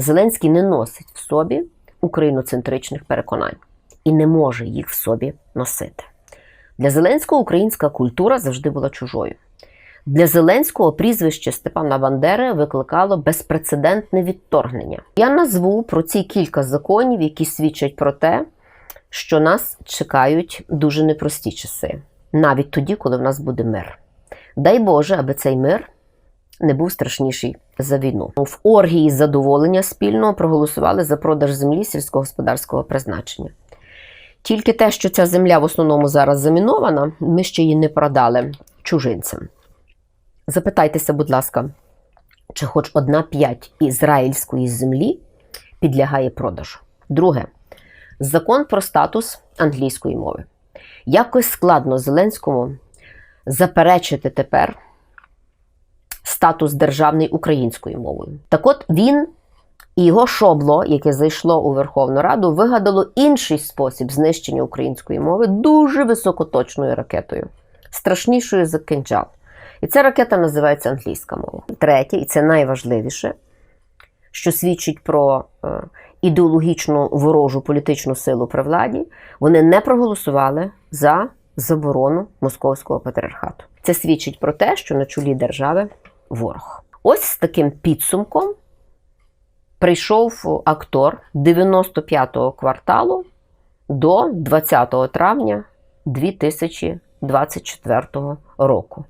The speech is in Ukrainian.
Зеленський не носить в собі україноцентричних переконань і не може їх в собі носити. Для Зеленського українська культура завжди була чужою. Для Зеленського прізвище Степана Бандери викликало безпрецедентне відторгнення. Я назву про ці кілька законів, які свідчать про те, що нас чекають дуже непрості часи, навіть тоді, коли в нас буде мир. Дай Боже, аби цей мир не був страшніший за війну. В оргії задоволення спільного проголосували за продаж землі сільськогосподарського призначення. Тільки те, що ця земля в основному зараз замінована, ми ще її не продали чужинцям. Запитайтеся, будь ласка, чи хоч одна п'ять ізраїльської землі підлягає продажу. Друге, закон про статус англійської мови. Якось складно Зеленському заперечити тепер статус державний українською мовою. Так от він і його шобло, яке зайшло у Верховну Раду, вигадало інший спосіб знищення української мови дуже високоточною ракетою, страшнішою за кинджал. І ця ракета називається англійська мова. Третє, і це найважливіше, що свідчить про е, ідеологічну ворожу політичну силу при владі, вони не проголосували за заборону московського патріархату. Це свідчить про те, що на чолі держави ворог. Ось з таким підсумком прийшов актор 95-го кварталу до 20 травня 2024 року.